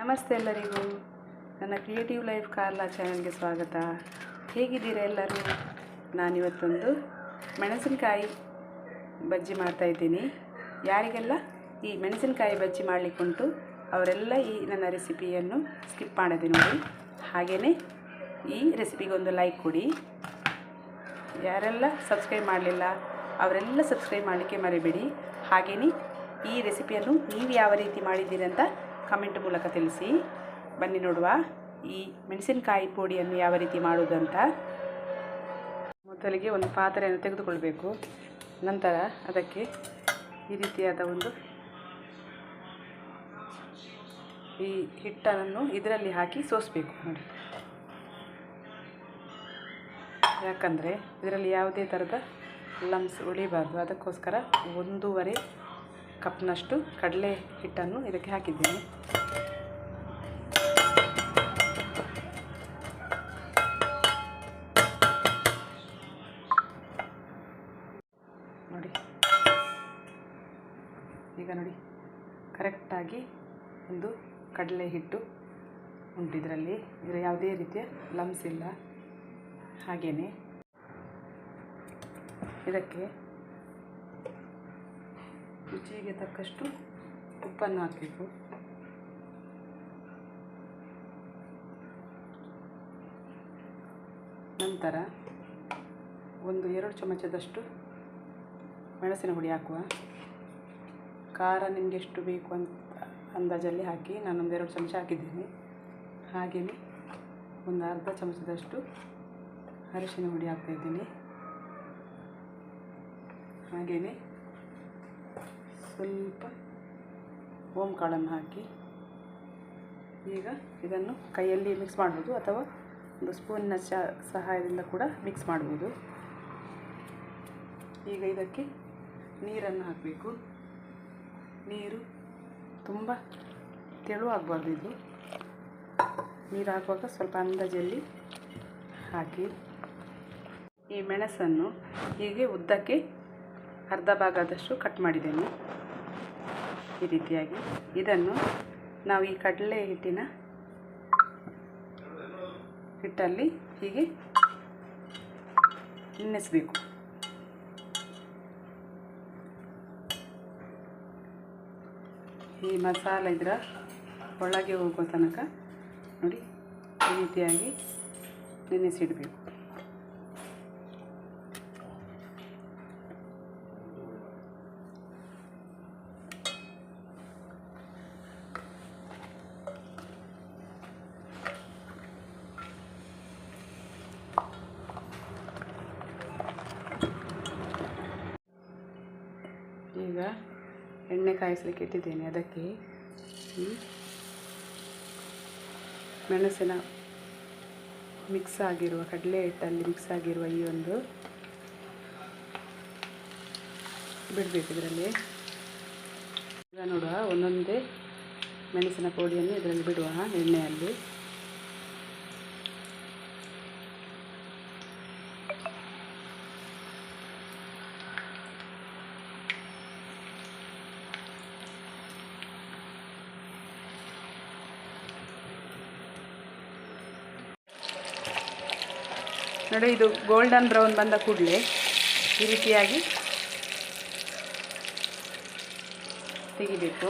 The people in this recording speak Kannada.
ನಮಸ್ತೆ ಎಲ್ಲರಿಗೂ. ನನ್ನ ಕ್ರಿಯೇಟಿವ್ ಲೈಫ್ ಕಾರ್ಲಾ ಚಾನಲ್ಗೆ ಸ್ವಾಗತ. ಹೇಗಿದ್ದೀರಾ ಎಲ್ಲರೂ? ನಾನಿವತ್ತೊಂದು ಮೆಣಸಿನಕಾಯಿ ಬಜ್ಜಿ ಮಾಡ್ತಾ ಇದ್ದೀನಿ. ಯಾರಿಗೆಲ್ಲ ಈ ಮೆಣಸಿನಕಾಯಿ ಬಜ್ಜಿ ಮಾಡಲಿಕ್ಕುಂಟು ಅವರೆಲ್ಲ ಈ ನನ್ನ ರೆಸಿಪಿಯನ್ನು ಸ್ಕಿಪ್ ಮಾಡದೆ ನೋಡಿ. ಹಾಗೆಯೇ ಈ ರೆಸಿಪಿಗೊಂದು ಲೈಕ್ ಕೊಡಿ. ಯಾರೆಲ್ಲ ಸಬ್ಸ್ಕ್ರೈಬ್ ಮಾಡಲಿಲ್ಲ, ಅವರೆಲ್ಲ ಸಬ್ಸ್ಕ್ರೈಬ್ ಮಾಡಲಿಕ್ಕೆ ಮರಿಬೇಡಿ. ಹಾಗೆಯೇ ಈ ರೆಸಿಪಿಯನ್ನು ನೀವು ಯಾವ ರೀತಿ ಮಾಡಿದ್ದೀರಂತ ಕಮೆಂಟ್ ಮೂಲಕ ತಿಳಿಸಿ. ಬನ್ನಿ ನೋಡುವ ಈ ಮೆಣಸಿನಕಾಯಿ ಪುಡಿಯನ್ನು ಯಾವ ರೀತಿ ಮಾಡುವುದಂತ ಮೊದಲಿಗೆ ಒಂದು ಪಾತ್ರೆಯನ್ನು ತೆಗೆದುಕೊಳ್ಬೇಕು. ನಂತರ ಅದಕ್ಕೆ ಈ ರೀತಿಯಾದ ಒಂದು ಈ ಹಿಟ್ಟನ್ನು ಇದರಲ್ಲಿ ಹಾಕಿ ಸೋಸಬೇಕು. ನೋಡಿ. ಯಾಕಂದರೆ ಇದರಲ್ಲಿ ಯಾವುದೇ ಥರದ ಲಮ್ಸ್ ಉಳಿಬಾರ್ದು. ಅದಕ್ಕೋಸ್ಕರ ಒಂದೂವರೆ ಕಪ್ನಷ್ಟು ಕಡಲೆ ಹಿಟ್ಟನ್ನು ಇದಕ್ಕೆ ಹಾಕಿದ್ದೀನಿ. ನೋಡಿ. ಈಗ ನೋಡಿ, ಕರೆಕ್ಟಾಗಿ ಒಂದು ಕಡಲೆ ಹಿಟ್ಟು ಉಂಟು ಇದರಲ್ಲಿ ಇದರ ಯಾವುದೇ ರೀತಿಯ ಲಮ್ಸ್ ಇಲ್ಲ. ಹಾಗೆಯೇ ಇದಕ್ಕೆ ರುಚಿಗೆ ತಕ್ಕಷ್ಟು ಉಪ್ಪನ್ನು ಹಾಕಬೇಕು ನಂತರ ಒಂದು ಎರಡು ಚಮಚದಷ್ಟು ಮೆಣಸಿನ ಹುಡಿ ಹಾಕುವ. ಖಾರ ನಿಮಗೆ ಎಷ್ಟು ಬೇಕು ಅಂತ ಅಂದಾಜಲ್ಲಿ ಹಾಕಿ ನಾನೊಂದು ಎರಡು ಚಮಚ ಹಾಕಿದ್ದೀನಿ. ಹಾಗೆಯೇ ಒಂದು ಅರ್ಧ ಚಮಚದಷ್ಟು ಅರಿಶಿನ ಹುಡಿ ಹಾಕ್ತಾಯಿದ್ದೀನಿ ಹಾಗೆಯೇ ಸ್ವಲ್ಪ ಓಮ್ ಕಾಳನ್ನು ಹಾಕಿ ಈಗ ಇದನ್ನು ಕೈಯಲ್ಲಿ ಮಿಕ್ಸ್ ಮಾಡ್ಬೋದು ಅಥವಾ ಒಂದು ಸ್ಪೂನಿನ ಚ ಸಹಾಯದಿಂದ ಕೂಡ ಮಿಕ್ಸ್ ಮಾಡ್ಬೋದು. ಈಗ ಇದಕ್ಕೆ ನೀರನ್ನು ಹಾಕಬೇಕು. ನೀರು ತುಂಬ ತೆಳುವಾಗಬಾರ್ದು ಇದು. ನೀರು ಹಾಕುವಾಗ ಸ್ವಲ್ಪ ಅಂದಾಜಲ್ಲಿ ಹಾಕಿ ಈ ಮೆಣಸನ್ನು ಹೀಗೆ ಉದ್ದಕ್ಕೆ ಅರ್ಧ ಭಾಗದಷ್ಟು ಕಟ್ ಮಾಡಿದ್ದೇನೆ. ಈ ರೀತಿಯಾಗಿ. ಇದನ್ನು ನಾವು ಈ ಕಡಲೆ ಹಿಟ್ಟಿನ ಹಿಟ್ಟಲ್ಲಿ ಹೀಗೆ ನೆನೆಸಬೇಕು ಈ ಮಸಾಲೆ ಇದರ ಒಳಗೆ ಹೋಗೋ ತನಕ ನೋಡಿ ಈ ರೀತಿಯಾಗಿ ನೆನೆಸಿಡಬೇಕು ಈಗ ಎಣ್ಣೆ ಕಾಯಿಸಲಿಕ್ಕೆ ಇಟ್ಟಿದ್ದೇನೆ ಅದಕ್ಕೆ ಮೆಣಸಿನ ಮಿಕ್ಸ್ ಆಗಿರುವ, ಕಡಲೆ ಹಿಟ್ಟಲ್ಲಿ ಮಿಕ್ಸ್ ಆಗಿರುವ ಈ ಒಂದು ಬಿಡಬೇಕು ಇದರಲ್ಲಿ. ಈಗ ನೋಡುವ, ಒಂದೊಂದೇ ಮೆಣಸಿನ ಪೌಡಿಯನ್ನು ಇದರಲ್ಲಿ ಬಿಡುವ ಎಣ್ಣೆಯಲ್ಲಿ. ನೋಡಿ ಇದು ಗೋಲ್ಡನ್ ಬ್ರೌನ್ ಬಂದ ಕೂಡಲೇ ಈ ರೀತಿಯಾಗಿ ತೆಗಿಬೇಕು.